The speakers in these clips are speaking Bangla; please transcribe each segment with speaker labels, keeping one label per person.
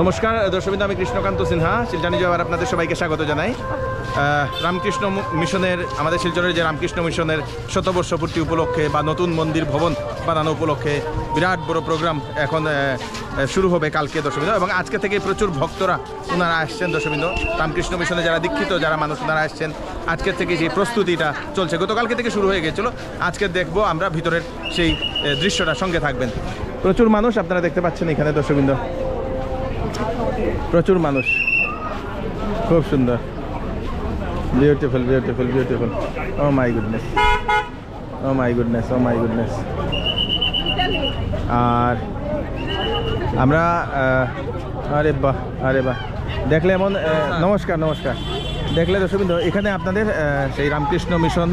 Speaker 1: নমস্কার দর্শকবৃন্দ আমি কৃষ্ণকান্ত সিনহা, শিলচানি জয়াবার আপনাদের সবাইকে স্বাগত জানাই। রামকৃষ্ণ মিশনের, আমাদের শিলচরের যে রামকৃষ্ণ মিশনের শতবর্ষ পূর্তি উপলক্ষে বা নতুন মন্দির ভবন বানানো উপলক্ষে বিরাট বড় প্রোগ্রাম এখন শুরু হবে কালকে দর্শকবৃন্দ এবং আজকে থেকে প্রচুর ভক্তরা ওনারা আসছেন দর্শকবৃন্দ রামকৃষ্ণ মিশনে যারা দীক্ষিত, যারা মানুষ ওনারা আসছেন। আজকে থেকে সেই প্রস্তুতিটা চলছে। গতকালকে থেকে শুরু হয়ে গেছিল। আজকে দেখব আমরা ভিতরের সেই দৃশ্যটা সঙ্গে থাকবেন। প্রচুর মানুষ আপনারা দেখতে পাচ্ছেন এখানে দর্শকবৃন্দ প্রচুর মানুষ। খুব সুন্দর। Beautiful beautiful beautiful oh my goodness oh my goodness oh my goodness আর আমরা আরে বাহ আরে বাহ। দেখলে এমন নমস্কার নমস্কার। দেখলে দর্শকবৃন্দ এখানে আপনাদের সেই Ramakrishna mission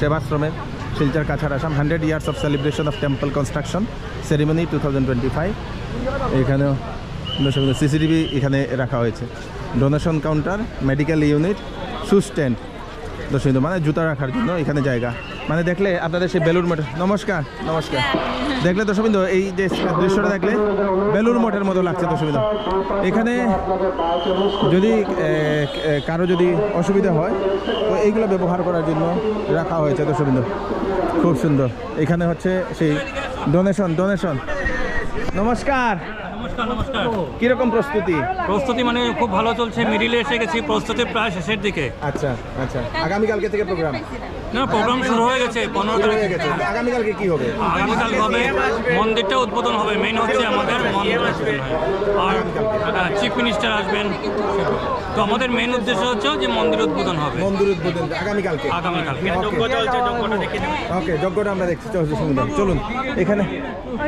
Speaker 1: সেবাশ্রমের Silchar Cachar Assam hundred years of celebration of temple construction ceremony two thousand twenty five এখানেও সিসিটিভি এখানে রাখা হয়েছে। Donation counter medical unit shoe stand দর্শকবৃন্দ মানে জুতা রাখার জন্য এখানে জায়গা। মানে দেখলে আপনাদের সেই বেলুর মঠ নমস্কার নমস্কার। দেখলে দর্শকবৃন্দ, এই যে দৃশ্যটা দেখলে বেলুর মঠের মতো লাগছে দর্শকবৃন্দ। এখানে যদি কারও যদি অসুবিধা হয়, তো এইগুলো ব্যবহার করার জন্য রাখা হয়েছে দর্শকবৃন্দ। খুব সুন্দর। এখানে হচ্ছে সেই ডোনেশন ডোনেশন নমস্কার। কীরকম প্রস্তুতি?
Speaker 2: প্রস্তুতি মানে খুব ভালো চলছে। মিডিলে এসে গেছি প্রস্তুতি প্রায় শেষের দিকে।
Speaker 1: আচ্ছা আচ্ছা। আগামীকালকে থেকে প্রোগ্রাম
Speaker 2: না প্রোগ্রাম শুরু হয়ে গেছে পনেরো তারিখ।
Speaker 1: আগামীকালকে কি হবে?
Speaker 2: আগামীকাল হবে মন্দিরটা উদ্বোধন হবে মেইন হচ্ছে আমাদের মন্দির। আর চিফ মিনিস্টার আসবেন। তো আমাদের মেইন উদ্দেশ্য হচ্ছে যে মন্দির উদ্বোধন হবে।
Speaker 1: মন্দির উদ্বোধন আগামীকালকে।
Speaker 2: আগামীকাল
Speaker 1: Okay.
Speaker 2: চলছে যজ্ঞটা
Speaker 1: ওকে যজ্ঞটা আমরা দেখছি। চলুন। এখানে।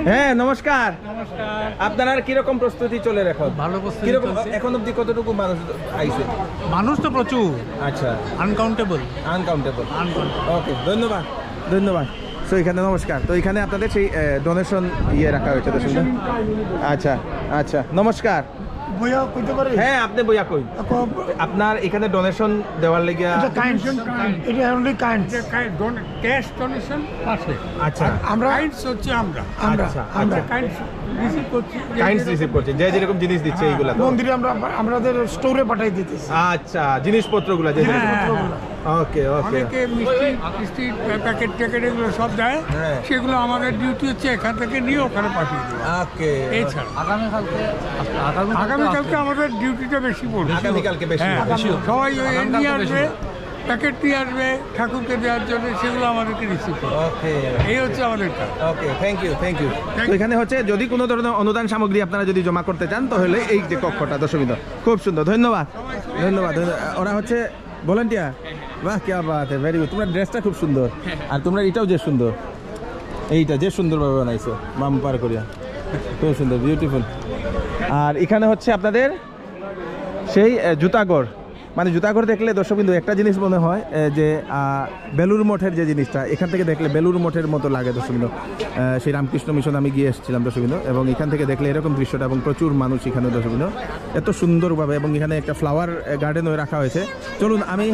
Speaker 1: হ্যাঁ নমস্কার। আপনারা কীরকম প্রস্তুতি চলে এখন
Speaker 3: ভালো
Speaker 1: কীরকম এখন অবধি কতটুকু মানুষ আইছে?
Speaker 3: মানুষ তো প্রচুর।
Speaker 1: আচ্ছা।
Speaker 3: আনকাউন্টেবল
Speaker 1: আনকাউন্টেবল ওকে ধন্যবাদ ধন্যবাদ। তো এখানে নমস্কার। তো এখানে আপনাদের সেই ডোনেশন ইয়ে রাখা হয়েছে তো সুন্দর আচ্ছা আচ্ছা নমস্কার। হ্যাঁ আপনি বইয়া কই। আপনার এখানে ডোনেশন দেওয়ার লেগিয়া
Speaker 4: এটা কাইন্ড এটা অনলি কাইন্ড
Speaker 5: ক্যাশ ডোনেশন আছে।
Speaker 1: আচ্ছা।
Speaker 4: আমরা
Speaker 5: কাইন্ডস হচ্ছে আমরা।
Speaker 4: আমরা
Speaker 1: আচ্ছা,
Speaker 4: আমরা।
Speaker 5: কাইন্ডস রিসিভ করছি।
Speaker 1: কাইন্ডস রিসিভ করছেন যে যেরকম জিনিস দিচ্ছে এইগুলা তো।
Speaker 4: মন্দিরে আমরা আমাদের স্টোরে পাঠাই দিতেছি।
Speaker 1: আচ্ছা জিনিসপত্রগুলো যে ওকে ওকে
Speaker 5: অনেকে মিষ্টি মিষ্টি প্যাকেট ট্যাকেট এগুলো সব দেয়।
Speaker 1: হ্যাঁ।
Speaker 5: সেগুলো আমাদের ডিউটি হচ্ছে এখান থেকে নিয়ে ওখানে পাঠিয়ে দেওয়া।
Speaker 1: ওকে
Speaker 5: এছাড়া।
Speaker 3: আগামীকালকে
Speaker 5: আগামীকালকে আমাদের ডিউটিটা বেশি পড়বে।
Speaker 1: আগামীকালকে বেশি
Speaker 5: হ্যাঁ সবাই ওই নিয়ে আসবে প্যাকেট নিয়ে আসবে ঠাকুরকে দেওয়ার জন্য সেগুলো আমাদেরকে রিসিভ করবে।
Speaker 1: ওকে
Speaker 5: এই হচ্ছে আমাদের কাজ।
Speaker 1: Okay thank you thank you এখানে হচ্ছে যদি কোনো ধরনের অনুদান সামগ্রী আপনারা যদি জমা করতে চান তাহলে এই যে কক্ষটা দশমিত। খুব সুন্দর ধন্যবাদ। ধন্যবাদ ধন্যবাদ। ওরা হচ্ছে ভলেন্টিয়ার বাহ কে বাত ভেরি গুড তোমার ড্রেসটা খুব সুন্দর। আর তোমরা এটাও যে সুন্দর। এইটা যে সুন্দরভাবে বানাইছো, বাম পার করিয়া। খুব সুন্দর বিউটিফুল আর এখানে হচ্ছে আপনাদের সেই জুতাগড় মানে জুতাগড় দেখলে দর্শকবিন্দু, একটা জিনিস মনে হয় যে বেলুর মঠের যে জিনিসটা, এখান থেকে দেখলে বেলুর মঠের মতো লাগে দর্শকবিন্দু। সেই রামকৃষ্ণ মিশন আমি গিয়ে এসেছিলাম দর্শকবিন্দু, এবং এখান থেকে দেখলে এরকম দৃশ্যটা এবং প্রচুর মানুষ এখানে দর্শকবিন্দু। এত সুন্দরভাবে, এবং এখানে একটা ফ্লাওয়ার গার্ডেনও রাখা হয়েছে। চলুন, আমি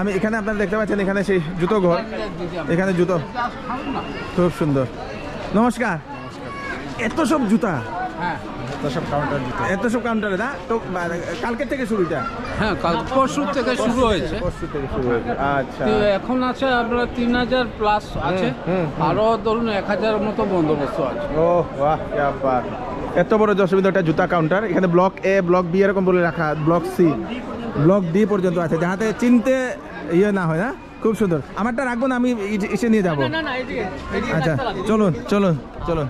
Speaker 1: আমি এখানে আপনারা দেখতে পাচ্ছেন এখানে সেই জুতো ঘর। এখানে জুতো। খুব সুন্দর। নমস্কার। এত সব জুতা? এত সব কাউন্টারে না? তো কালকের থেকে শুরুটা?
Speaker 6: হ্যাঁ কাল পরশু থেকে শুরু হয়েছে।
Speaker 1: পরশু থেকে শুরু হয়েছে। আচ্ছা।
Speaker 6: তো এখন আছে আপনার তিন হাজার প্লাস আছে। আরও ধরুন এক হাজার মতো বন্দোবস্ত আছে।
Speaker 1: ও বাহ এত বড় যশোবিন্দু একটা জুতা কাউন্টার এখানে ব্লক এ ব্লক বি এরকম বলে রাখা ব্লক সি ব্লক ডি পর্যন্ত আছে যাহাতে চিনতে ইয়ে না হয় না খুব সুন্দর। আমারটা রাখব না আমি এসে নিয়ে যাব। আচ্ছা চলুন চলুন চলুন।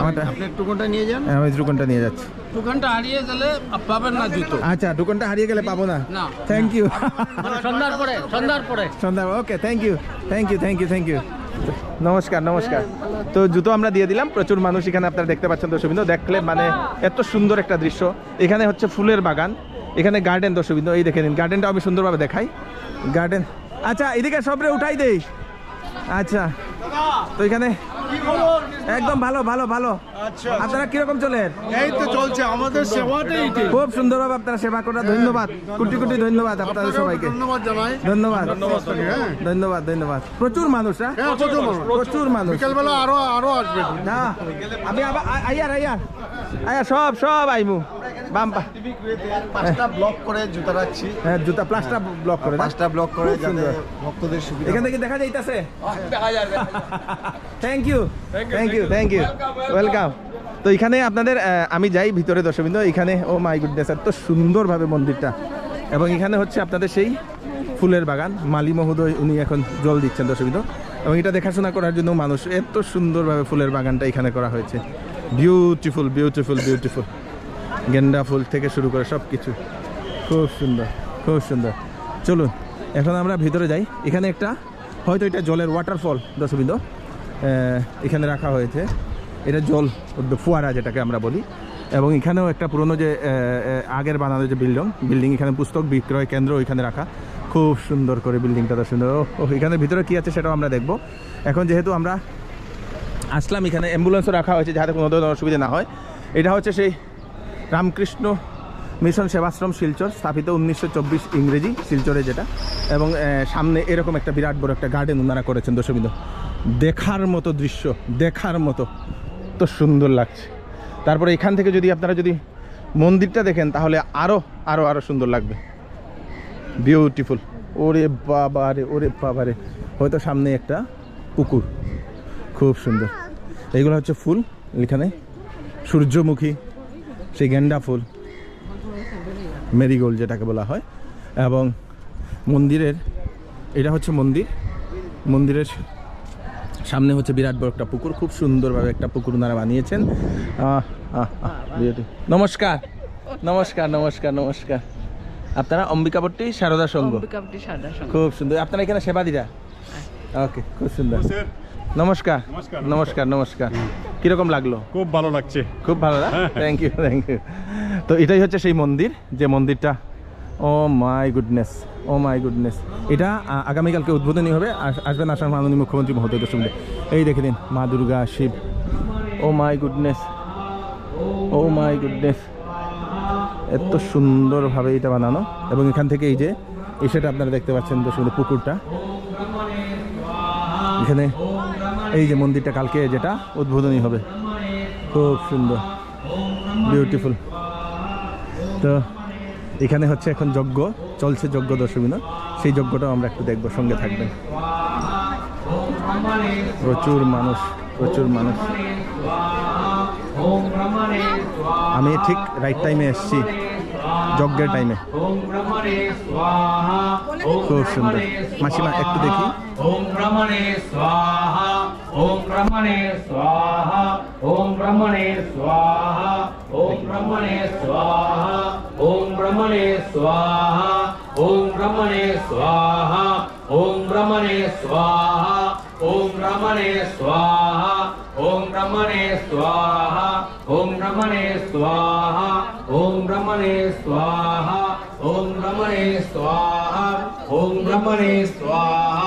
Speaker 1: আমারটা
Speaker 6: আপনি টুকনটা নিয়ে যান?
Speaker 1: হ্যাঁ, আমি নিয়ে যাচ্ছি।
Speaker 6: টুকনটা হারিয়ে গেলে পাবেন না জুতো।
Speaker 1: আচ্ছা দোকানটা হারিয়ে গেলে পাবো না?
Speaker 6: না।
Speaker 1: থ্যাংক ইউ
Speaker 6: সন্ধ্যার পরে সন্ধ্যার পরে।
Speaker 1: সন্ধ্যা okay thank you thank you thank you thank you নমস্কার নমস্কার। তো জুতো আমরা দিয়ে দিলাম প্রচুর মানুষ এখানে আপনারা দেখতে পাচ্ছেন দর্শকবৃন্দ দেখলে মানে এত সুন্দর একটা দৃশ্য। এখানে হচ্ছে ফুলের বাগান। এখানে গার্ডেন দর্শকবৃন্দ এই দেখে নিন গার্ডেনটা আমি সুন্দরভাবে দেখাই। গার্ডেন আচ্ছা এদিকে সবরে উঠাই দেই। আচ্ছা তো এখানে একদম ভালো ভালো ভালো। আপনারা কীরকম চলেন?
Speaker 4: এই তো চলছে আমাদের সেবাটাই
Speaker 1: খুব সুন্দরভাবে আপনারা সেবা করা ধন্যবাদ। কোটি কোটি ধন্যবাদ আপনাদের সবাইকে।
Speaker 4: ধন্যবাদ জানাই।
Speaker 1: ধন্যবাদ। ধন্যবাদ ধন্যবাদ প্রচুর মানুষ হ্যাঁ?
Speaker 4: হ্যাঁ, প্রচুর মানুষ।
Speaker 1: প্রচুর। মানুষ।
Speaker 4: বিকেলবেলা আরও আরও আসবে।
Speaker 1: না আমি আবার আ- আইয়ার আইয়ার আয়া সব সব আইমু। বাম
Speaker 7: পাঁচটা ব্লক করে জুতা রাখছি।
Speaker 1: হ্যাঁ জুতা প্লাস্টার ব্লক করে না?
Speaker 7: পাঁচটা ব্লক করে
Speaker 1: খুব
Speaker 7: যাতে ভক্তদের সুবিধা
Speaker 1: এখান থেকে দেখা যাইতাছে? Thank you thank you thank you welcome তো এখানে আপনাদের আমি যাই ভিতরে দর্শকবৃন্দ। এখানে ও মাই গুডনেস এত সুন্দরভাবে মন্দিরটা। এবং এখানে হচ্ছে আপনাদের সেই ফুলের বাগান মালি মহোদয় উনি এখন জল দিচ্ছেন দর্শকবৃন্দ। এবং এটা দেখাশোনা করার জন্য মানুষ এত সুন্দরভাবে ফুলের বাগানটা এখানে করা হয়েছে। বিউটিফুল বিউটিফুল বিউটিফুল গেন্দা ফুল থেকে শুরু করে সব কিছু। খুব সুন্দর খুব সুন্দর। চলুন এখন আমরা ভিতরে যাই। এখানে একটা হয়তো এটা জলের ওয়াটারফল দর্শকবৃন্দ। আহ, এখানে রাখা হয়েছে। এটা জল ফোয়ারা যেটাকে আমরা বলি। এবং এখানেও একটা পুরনো যে আগের বানানো যে বিল্ডিং বিল্ডিং এখানে পুস্তক বিক্রয় কেন্দ্র ওইখানে রাখা। খুব সুন্দর করে বিল্ডিংটা সুন্দর। ও এখানে ভিতরে কী আছে সেটাও আমরা দেখব। এখন যেহেতু আমরা আসলাম এখানে অ্যাম্বুলেন্সও রাখা হয়েছে যাতে কোনো ধরনের অসুবিধা না হয়। এটা হচ্ছে সেই রামকৃষ্ণ মিশন সেবাশ্রম শিলচর, স্থাপিত উনিশশো চব্বিশ ইংরেজি শিলচরে যেটা। এবং সামনে এরকম একটা বিরাট বড় একটা গার্ডেন ওনারা করেছেন, দর্শকবৃন্দ। দেখার মতো দৃশ্য, দেখার মতো। তো সুন্দর লাগছে। তারপরে এখান থেকে যদি আপনারা যদি মন্দিরটা দেখেন, তাহলে আরও আরও আরও সুন্দর লাগবে। বিউটিফুল ওরে বাবা রে, ওরে বাবা রে। হয়তো সামনে একটা পুকুর। খুব সুন্দর। এইগুলো হচ্ছে ফুল, এখানে। সূর্যমুখী। সেই গেন্ডা ফুল। মেরিগোল্ড যেটাকে বলা হয়। এবং মন্দিরের এটা হচ্ছে মন্দির। মন্দিরের সামনে হচ্ছে বিরাট বড় একটা পুকুর। খুব সুন্দরভাবে একটা পুকুর ওনারা বানিয়েছেন। নমস্কার। নমস্কার নমস্কার নমস্কার। আপনারা অম্বিকাপট্টি সারদা সংঘ
Speaker 8: সঙ্গে।
Speaker 1: খুব সুন্দর। আপনারা এখানে সেবা দিরা ওকে খুব সুন্দর। নমস্কার। নমস্কার নমস্কার। কীরকম লাগল?
Speaker 9: খুব ভালো লাগছে।
Speaker 1: খুব ভালো থ্যাংক ইউ থ্যাংক ইউ তো এটাই হচ্ছে সেই মন্দির যে মন্দিরটা ও my goodness oh my goodness. এটা আগামীকালকে উদ্বোধনী হবে আস- আসবেন আসাম মাননীয় মুখ্যমন্ত্রী মহোদয় সঙ্গে। এই দেখে দিন মা Durga Shiva. Oh my goodness oh my goodness. এত সুন্দরভাবে এটা বানানো এবং এখান থেকে এই যে এই সেটা আপনারা দেখতে পাচ্ছেন দর্শক পুকুরটা। এখানে এই যে মন্দিরটা কালকে যেটা উদ্বোধনী হবে। খুব সুন্দর। বিউটিফুল তো এখানে হচ্ছে এখন যজ্ঞ, চলছে যজ্ঞ দশমী না? সেই যজ্ঞটাও আমরা একটু দেখব, সঙ্গে থাকবেন। প্রচুর মানুষ প্রচুর মানুষ। আমি ঠিক রাইট টাইমে এসেছি। যজ্ঞের টাইমে খুব সুন্দর। মাসিমা একটু দেখি।
Speaker 10: ওম ব্রহ্মণে স্বাহা ওম ব্রহ্মণে স্বাহা ওম ব্রহ্মণে স্বাহা ওম ব্রহ্মণে স্বাহা ওম ব্রহ্মণে স্বাহা ওম ব্রহ্মণে স্বাহা ওম ব্রহ্মণে স্বাহা ওম ব্রহ্মণে স্বাহা ওম ব্রহ্মণে স্বাহা ওম ব্রহ্মণে স্বাহা ওম ব্রহ্মণে স্বাহা ওম ব্রহ্মণে স্বাহা ওম ব্রহ্মণে স্বাহা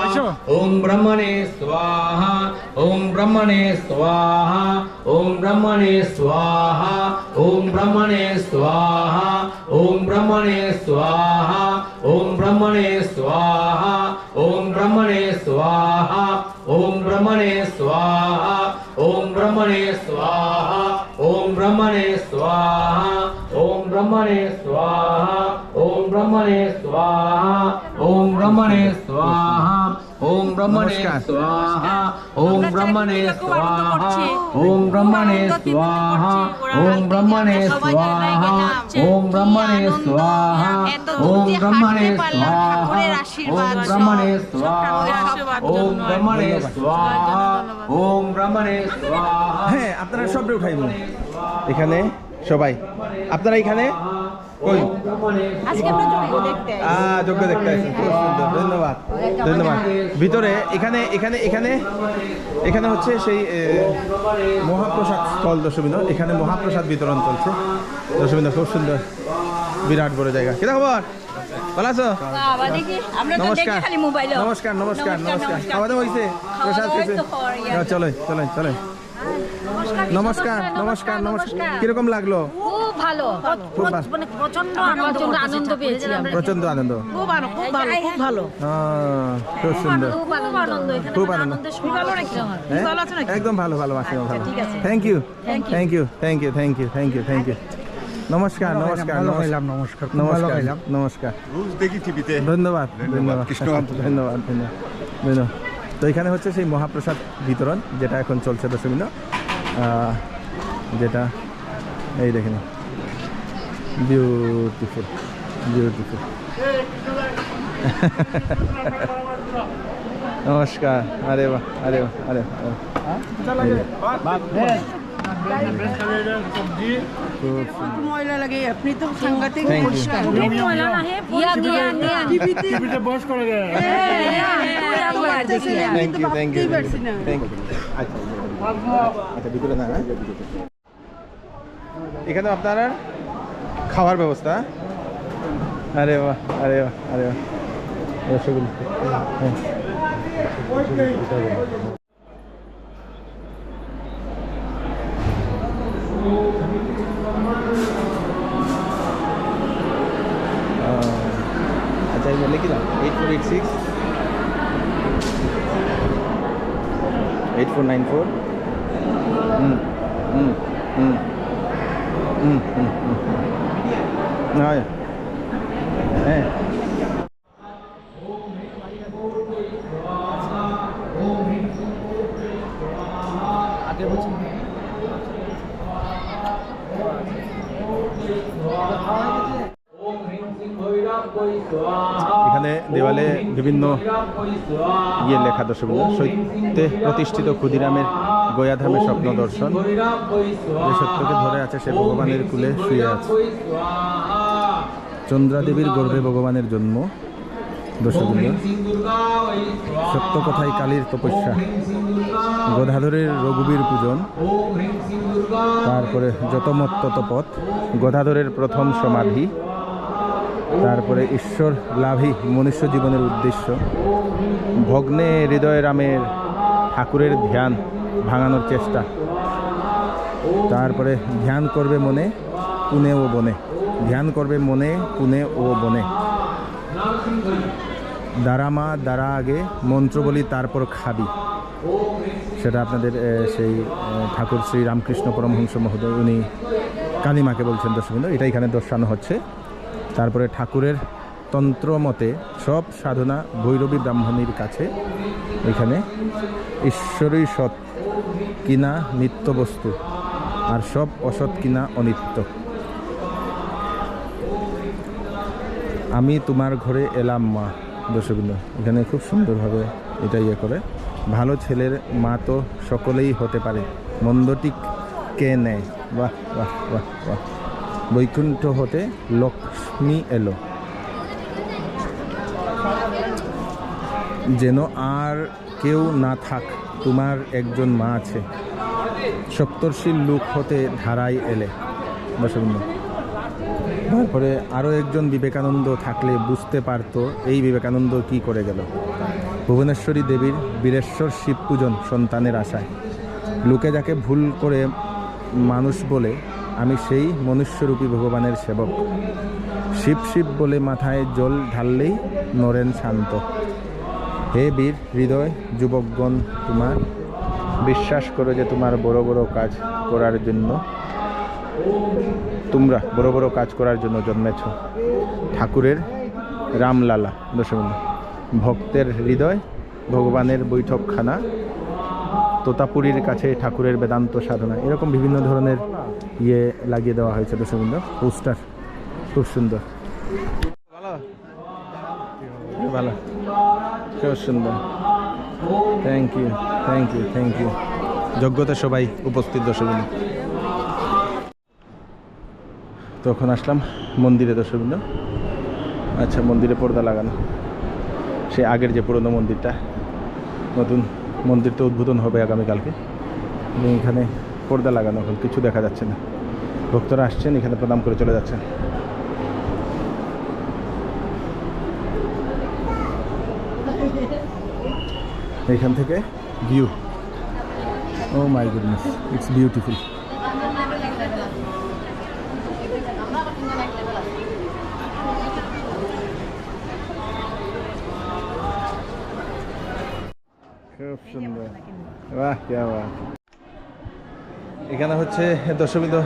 Speaker 10: ওম ব্রহ্মণে স্বাহা ওম ব্রহ্মণে স্বাহা ওম ব্রহ্মণে স্বাহা ওম ব্রহ্মণে স্বাহা ওম ব্রহ্মণে স্বাহা ওম ব্রহ্মণে স্বাহা ওম ব্রহ্মণে স্বাহা ओम ब्रह्मणे स्वाहा, ओम ब्रह्मणे स्वाहा, ओम ब्रह्मणे स्वाहा, ओम ब्रह्मणे स्वाहा, ओम ब्रह्मणे स्वाहा, ओम ब्रह्मणे स्वाहा। ওম ব্রহ্মণে। স্বাহা ওম ব্রহ্মণে স্বাহা ওম ব্রহ্মণে স্বাহা ওম ব্রহ্মণে স্বাহা ওম ব্রহ্মণে স্বাহা ওম ব্রহ্মণে স্বাহা ওম ব্রহ্মণে স্বাহা ওম ব্রহ্মণে স্বাহা ওম ব্রহ্মণে স্বাহা
Speaker 1: হ্যাঁ আপনারা সবটা উঠাইব এখানে সবাই। আপনারা এখানে? কই?
Speaker 8: আজকে আমরা যোগ্য দেখতে
Speaker 1: আহ যোগ্য দেখতে আসছেন খুব সুন্দর ধন্যবাদ ধন্যবাদ। ভিতরে এখানে এখানে এখানে এখানে হচ্ছে সেই মহাপ্রসাদ স্থল দশমিন এখানে মহাপ্রসাদ বিতরণ চলছে। দশমিন খুব সুন্দর বিরাট বড় জায়গা। কিরা খবর? ভালো আছো? নমস্কার নমস্কার নমস্কার নমস্কার খাওয়া দাওয়া হয়েছে? প্রসাদ চলো চলো চলো নমস্কার নমস্কার নমস্কার কীরকম লাগল?
Speaker 8: ভালো।
Speaker 1: খুব ভালো।
Speaker 8: মানে প্রচণ্ড আনন্দ আনন্দ পেয়েছি
Speaker 1: প্রচণ্ড আনন্দ।
Speaker 8: খুব ভালো খুব ভালো খুব ভালো।
Speaker 1: খুব সুন্দর।
Speaker 8: খুব আনন্দ। এখানে
Speaker 1: খুব আনন্দ।
Speaker 8: আনন্দের সময় ভালো নাকি?
Speaker 1: হ্যাঁ? একদম ভালো ভালো মাসিমা ভালো।
Speaker 8: ঠিক আছে। Thank you
Speaker 1: thank you thank you thank you thank you thank you নমস্কার নমস্কার
Speaker 4: ভালো
Speaker 1: নমস্কার।
Speaker 4: নমস্কার। ভালো
Speaker 1: নমস্কার নমস্কার।
Speaker 7: রোজ দেখি টিভিতে।
Speaker 1: ধন্যবাদ ধন্যবাদ ধন্যবাদ ধন্যবাদ ধন্যবাদ তো এখানে হচ্ছে সেই মহাপ্রসাদ বিতরণ যেটা এখন চলছে দশমিন যেটা এই দেখেন বিউটিফুল বিউটিফুল নমস্কার আরে বাহ আরে বাহ আরে আচ্ছা আচ্ছা হ্যাঁ? এখানে আপনারা? খাওয়ার ব্যবস্থা আরে বাহ আরে বাহ আরে বাহ। রসগোল্লা। হ্যাঁ। আচ্ছা লিখি এইট এইট নাইন হ্যাঁ এখানে দেওয়ালে বিভিন্ন ইয়ে লেখা দর্শক সত্যে প্রতিষ্ঠিত ক্ষুদিরামের গয়াধামের স্বপ্ন দর্শন, যে সত্যকে ধরে আছে সে ভগবানের কুলে শুয়ে আছে। চন্দ্রাদেবীর গর্ভে ভগবানের জন্ম, দর্শকবৃন্দ। সত্য কথাই কালীর তপস্যা। গদাধরের রঘুবীর পূজন, তারপরে যতমত ততপথ গদাধরের প্রথম সমাধি, তারপরে ঈশ্বর লাভই মনুষ্য জীবনের উদ্দেশ্য। ভগ্নে হৃদয় রামের ঠাকুরের ধ্যান ভাঙানোর চেষ্টা। তারপরে ধ্যান করবে মনে, পুনে ও বনে। ধ্যান করবে মনে, পুনে ও বনে। দাঁড়া মা, দাঁড়া আগে, মন্ত্র বলি, তারপর খাবি। সেটা আপনাদের সেই ঠাকুর শ্রী রামকৃষ্ণ পরমহংস মহোদয়, উনি কালীমাকে বলছেন দর্শক এটা এখানে দর্শানো হচ্ছে। তারপরে ঠাকুরের তন্ত্র মতে সব সাধনা ভৈরবী ব্রাহ্মণীর কাছে। এখানে ঈশ্বরই সৎ। কিনা নিত্য বস্তু, আর সব অসৎ কিনা অনিত্য। আমি তোমার ঘরে এলাম মা, দর্শকবৃন্দ। এখানে খুব সুন্দরভাবে এটা ইয়ে করে। ভালো ছেলের মা তো সকলেই হতে পারে। মন্দটি কে নেয়? বাহ বাহ বাহ বাহ। বৈকুণ্ঠ হতে লক্ষ্মী এলো। যেন আর কেউ না থাক। তোমার একজন মা আছে। সপ্তর্ষীর লোক হতে ধারায় এলে। দর্শকবৃন্দ তারপরে আরও একজন বিবেকানন্দ থাকলে বুঝতে পারতো এই বিবেকানন্দ কি করে গেল। ভুবনেশ্বরী দেবীর বীরেশ্বর শিব পূজন সন্তানের আশায়। লোকে যাকে ভুল করে মানুষ বলে, আমি সেই মনুষ্যরূপী ভগবানের সেবক। শিব শিব বলে মাথায় জল ঢাললেই নরেন শান্ত। হে বীর হৃদয়, যুবকগণ, তোমার বিশ্বাস করো যে তোমার বড় বড় কাজ করার জন্য, তোমরা বড় বড় কাজ করার জন্য জন্মেছ। ঠাকুরের রামলালা দশমিন ভক্তের হৃদয়, ভগবানের বৈঠকখানা, তোতাপুরীর কাছে ঠাকুরের বেদান্ত সাধনা। এরকম বিভিন্ন ধরনের ইয়ে লাগিয়ে দেওয়া হয়েছে দশমিন পোস্টার, খুব সুন্দর। ভালো? ভালো। খুব thank you thank you thank you যোগ্যতা সবাই উপস্থিত দর্শকবৃন্দ। তখন আসলাম মন্দিরে দর্শকবৃন্দ। আচ্ছা মন্দিরে পর্দা লাগানো। সে আগের যে পুরনো মন্দিরটা, নতুন মন্দির তো উদ্বোধন হবে আগামীকালকে। এখানে পর্দা লাগানো, এখন কিছু দেখা যাচ্ছে না। ভক্তরা আসছেন, এখানে প্রণাম করে চলে যাচ্ছেন। এখান থেকে? View oh my goodness it's beautiful খুব সুন্দর। এখানে হচ্ছে দর্শকবৃন্দ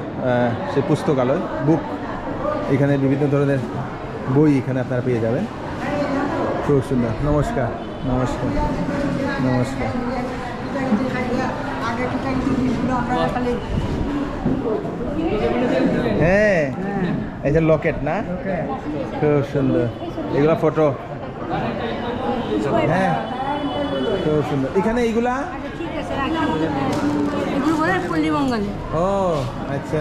Speaker 1: সে পুস্তকালয় বুক এখানে বিভিন্ন ধরনের বই এখানে আপনারা পেয়ে যাবেন। খুব সুন্দর। নমস্কার নমস্কার। নমস্কার। হ্যাঁ এই যে লকেট না? খুব সুন্দর। এগুলো ফটো হ্যাঁ খুব সুন্দর। এখানে এইগুলা? ও আচ্ছা।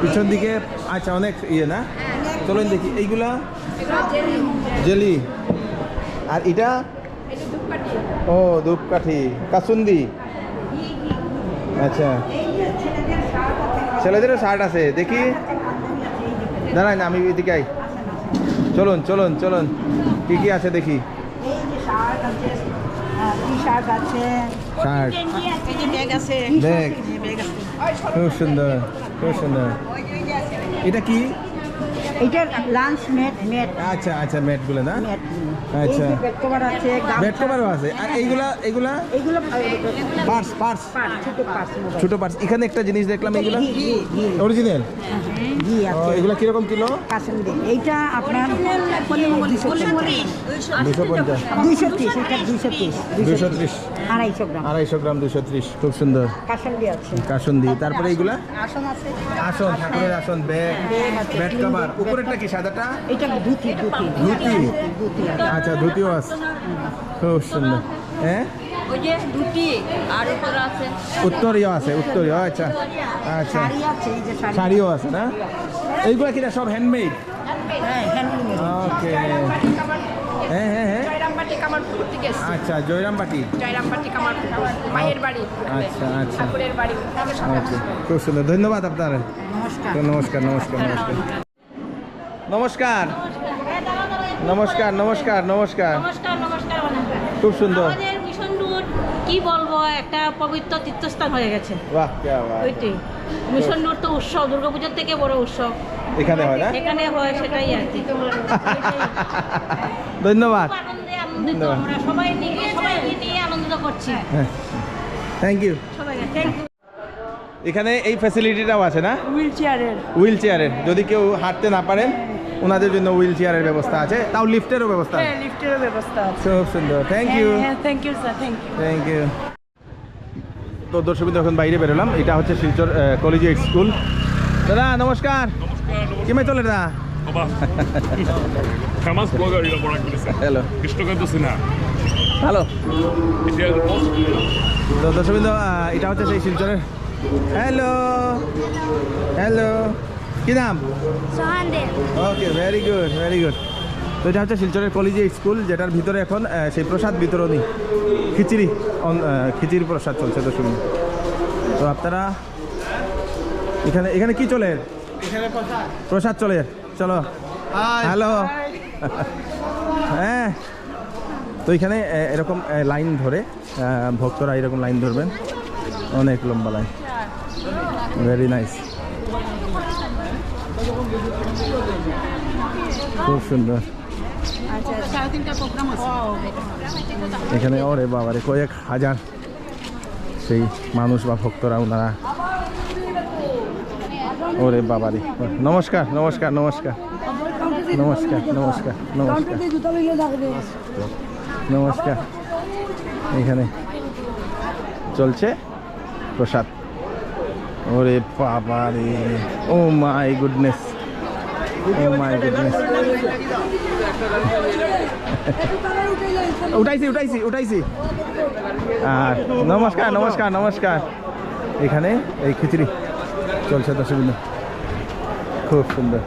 Speaker 1: পিছন দিকে আচ্ছা অনেক ইয়ে না? চলুন দেখি। এইগুলা? জেলি। আর এটা? ও ধূপকাঠি কাসুন্দি? আচ্ছা। ছেলেদেরও শার্ট আছে দেখি। দাঁড়াই না আমি এদিকে আই। চলুন চলুন চলুন। কি কি আছে দেখি? দেখ খুব সুন্দর খুব সুন্দর। এটা কি?
Speaker 6: এইটা লাঞ্চ মেট মেট
Speaker 1: আচ্ছা আচ্ছা ম্যাটগুলো না? আচ্ছা।
Speaker 6: বেড কভার আছে
Speaker 1: বেড কভারও আছে। আর এইগুলা এইগুলা?
Speaker 6: এইগুলো
Speaker 1: পার্স পার্স
Speaker 6: ছোট
Speaker 1: পার্স এখানে একটা জিনিস দেখলাম এইগুলা? অরিজিনাল এগুলা কীরকম কিলো?
Speaker 6: এইটা আপনার
Speaker 1: দুশো পঞ্চাশ।
Speaker 6: দুইশো তিরিশ।
Speaker 1: দুশো ত্রিশ।
Speaker 6: আড়াইশো গ্রাম।
Speaker 1: আড়াইশো গ্রাম দুশো ত্রিশ। খুব সুন্দর।
Speaker 6: কাসন্দি আছে।
Speaker 1: কাসন্দি। তারপরে এইগুলা
Speaker 6: আসন আছে।
Speaker 1: আসন ঠাকুরের আসন ব্যাগ ব্যাড কভার উপরেরটা কি সাদাটা?
Speaker 6: এটা ধুতি ধুতি?
Speaker 1: ধুতি? আচ্ছা ধুতিও আছে। খুব সুন্দর। হ্যাঁ?
Speaker 8: ওই যে দুটি আর উপর আছে।
Speaker 1: উত্তরীয় আছে উত্তরীয় আচ্ছা। আচ্ছা।
Speaker 6: শাড়ি আছে এই যে শাড়ি।
Speaker 1: শাড়িও আছে না? এইগুলো কিনা সব হ্যান্ডমেড
Speaker 6: হ্যাঁ
Speaker 1: ওকে হ্যাঁ হ্যাঁ হ্যাঁ।
Speaker 9: থেকে এসেছি।
Speaker 1: আচ্ছা জয়রামবাটি
Speaker 9: আচ্ছা, মায়ের বাড়ি
Speaker 1: আচ্ছা আচ্ছা।
Speaker 9: ঠাকুরের বাড়ি
Speaker 1: খুব সুন্দর। ধন্যবাদ আপনার।
Speaker 6: নমস্কার।
Speaker 1: নমস্কার নমস্কার নমস্কার। নমস্কার। নমস্কার নমস্কার খুব সুন্দর।
Speaker 8: কি বলব একটা পবিত্র তীর্থস্থান হয়ে গেছে।
Speaker 1: বাহ
Speaker 8: ওইটি মিশন তো উৎসব দুর্গাপূজার থেকে বড় উৎসব।
Speaker 1: এখানে হয় না?
Speaker 8: এখানে হয় সেটাই আর কি।
Speaker 1: ধন্যবাদ।
Speaker 8: আনন্দিত আমরা সবাই নিয়ে সবাইকে নিয়ে আনন্দিত করছি।
Speaker 1: হ্যাঁ। থ্যাংক ইউ
Speaker 8: সবাইকে থ্যাংক ইউ
Speaker 1: এখানে এই ফ্যাসিলিটিটাও আছে না?
Speaker 6: হুইল চেয়ারের
Speaker 1: হুইল চেয়ারের যদি কেউ হাঁটতে না পারেন ওনাদের জন্য হুইল চেয়ারের ব্যবস্থা আছে। তাও লিফটেরও ব্যবস্থা আছে।
Speaker 6: লিফটেরও ব্যবস্থা আছে।
Speaker 1: খুব সুন্দর। Thank you
Speaker 6: thank you sir thank you
Speaker 1: thank you তো দর্শক এখন বাইরে বেরোলাম। এটা হচ্ছে শিলচর কলেজিয়েট স্কুল। দাদা নমস্কার। কিমে চলে দাদা? হ্যালো তো এটা হচ্ছে সেই শিলচরের হ্যালো হ্যালো কি নাম? Okay very good very good তো এটা হচ্ছে শিলচরের কলেজে স্কুল যেটার ভিতরে এখন সেই প্রসাদ বিতরণী খিচুড়ি অন- আহ, প্রসাদ চলছে দর্শক তো আপনারা এখানে এখানে কি চলে? প্রসাদ চলে। চলো। হ্যালো হ্যাঁ। তো এখানে এরকম লাইন ধরে ভক্তরা এরকম লাইন ধরবেন। অনেক লম্বা লাইন ভেরি নাইস খুব সুন্দর। এখানে ওরে বাবারে কয়েক হাজার সেই মানুষ বা ভক্তরা ওনারা ওরে বাবারে। নমস্কার নমস্কার নমস্কার। নমস্কার নমস্কার নমস্কার। নমস্কার। এখানে চলছে প্রসাদ। ওরে বাবা রে ও my goodness. Oh my goodness. উঠাইছি উঠাইছি উঠাইছি। আর নমস্কার নমস্কার নমস্কার। এখানে এই খিচুড়ি। চলছে মিনিট খুব সুন্দর।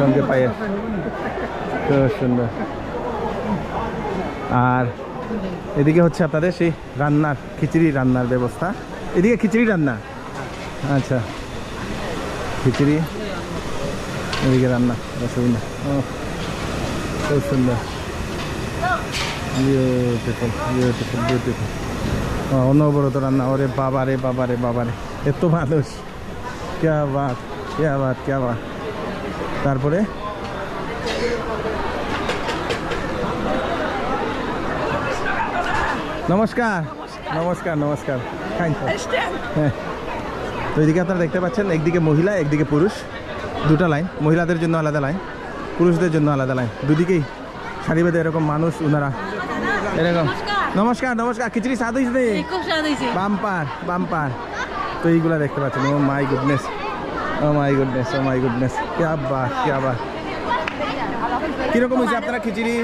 Speaker 1: সঙ্গে পায়ের খুব সুন্দর। আর এদিকে হচ্ছে আপনাদের সেই রান্নার, খিচুড়ি রান্নার ব্যবস্থা। এদিকে খিচুড়ি রান্না? আচ্ছা। খিচুড়ি, এদিকে রান্না রসগোল্লা খুব সুন্দর। বিউটিফুল বিউটিফুল বিউটিফুল অনবরত রান্না। ওরে বাবা রে বাবা রে বাবা রে এত মানুষ। ক্যা বাত ক্যা বাত ক্যা বাত তারপরে? নমস্কার। নমস্কার নমস্কার। খাইন। হ্যাঁ। তো এদিকে আপনারা দেখতে পাচ্ছেন একদিকে মহিলা একদিকে পুরুষ। দুটা লাইন মহিলাদের জন্য আলাদা লাইন পুরুষদের জন্য আলাদা লাইন দুদিকেই সারি বেঁধে এরকম মানুষ ওনারা। এরকম। নমস্কার। নমস্কার খিচড়ি?
Speaker 8: খুব স্বাদ হয়েছে।
Speaker 1: Bumper bumper. তো এইগুলা দেখতে পাচ্ছেন? ও my goodness oh my goodness oh my goodness কে আব্বা কে আব্বা। কীরকম হয়েছে আপনারা খিচড়ি?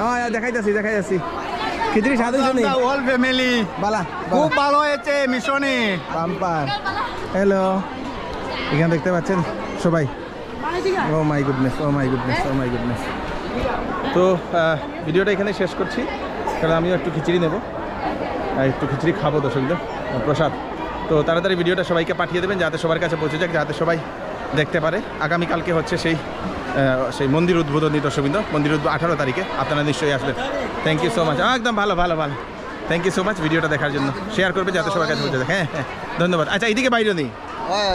Speaker 1: হ্যাঁ দেখাইতেছি দেখাইতেছি। খিচড়ি স্বাদ হয়েছে নি?
Speaker 4: অল ফ্যামিলি
Speaker 1: বালা
Speaker 4: খুব ভালো হয়েছে মিশনে।
Speaker 1: হ্যালো এখানে দেখতে পাচ্ছেন সবাই। ও my goodness oh my goodness oh my goodness তো ভিডিওটা এখানে শেষ করছি। কারণ আমিও একটু খিচড়ি নেব। একটু খিচড়ি খাবো দর্শকদের আহ, প্রসাদ তো তাড়াতাড়ি ভিডিওটা সবাইকে পাঠিয়ে দেবেন যাতে সবার কাছে পৌঁছে যাক যাতে সবাই দেখতে পারে আগামীকালকে হচ্ছে সেই আহ, সেই মন্দির উদ্বোধনী দর্শকবৃন্দ মন্দির উদ্বোধন আঠারো তারিখে আপনারা নিশ্চয়ই আসবেন থ্যাংক ইউ সো মাচ একদম ভালো ভালো ভালো থ্যাংক ইউ সো মাচ ভিডিওটা দেখার জন্য শেয়ার করবে যাতে সবার কাছে পৌঁছে যাক হ্যাঁ হ্যাঁ ধন্যবাদ আচ্ছা এইদিকে বাইরে নেই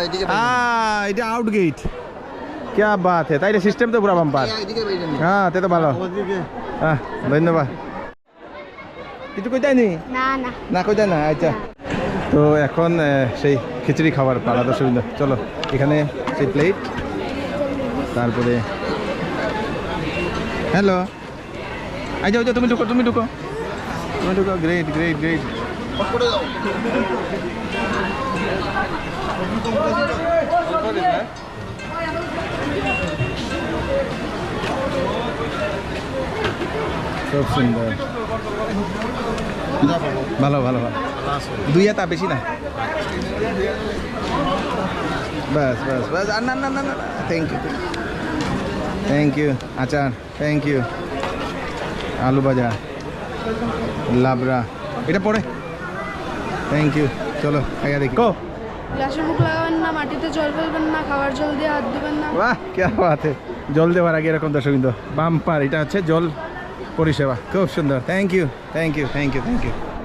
Speaker 7: এদিকে
Speaker 1: हाँ এটা আউট গেট क्या बात है তাইলে সিস্টেম তো পুরো বাম্পার
Speaker 7: এদিকে বাইরে
Speaker 1: হ্যাঁ তে তো ভালো হ্যাঁ ধন্যবাদ কিছু কইতাই নি
Speaker 9: না।
Speaker 1: কইতাই না আচ্ছা। তো এখন সেই খিচড়ি খাবার পালা দর্শকবৃন্দ চলো এখানে সেই প্লেট তারপরে হ্যালো আচ্ছা আচ্ছা তুমি ঢুকো তুমি ঢুকো। তুমি ঢুকো গ্রেট গ্রেট গ্রেট খুব সুন্দর। ভালো ভালো ভালো। দুই হাতা বেশি না? বাস বাস বাস। আর না না না না থ্যাংক ইউ থ্যাংক ইউ আচার। থ্যাংক ইউ আলু ভাজা। লাবড়া। এটা পড়ে থ্যাংক ইউ চলো খাইয়া দেখি। কো
Speaker 9: গ্লাসে মুখ লাগাবেন না মাটিতে জল ফেলবেন না খাবার জল দিয়ে হাত দিবেন না।
Speaker 1: বাহ কে বাত। জল দেওয়ার আগে এরকম দর্শক কিন্তু বাম্পার এটা হচ্ছে জল পরিষেবা। খুব সুন্দর। Thank you thank you thank you thank you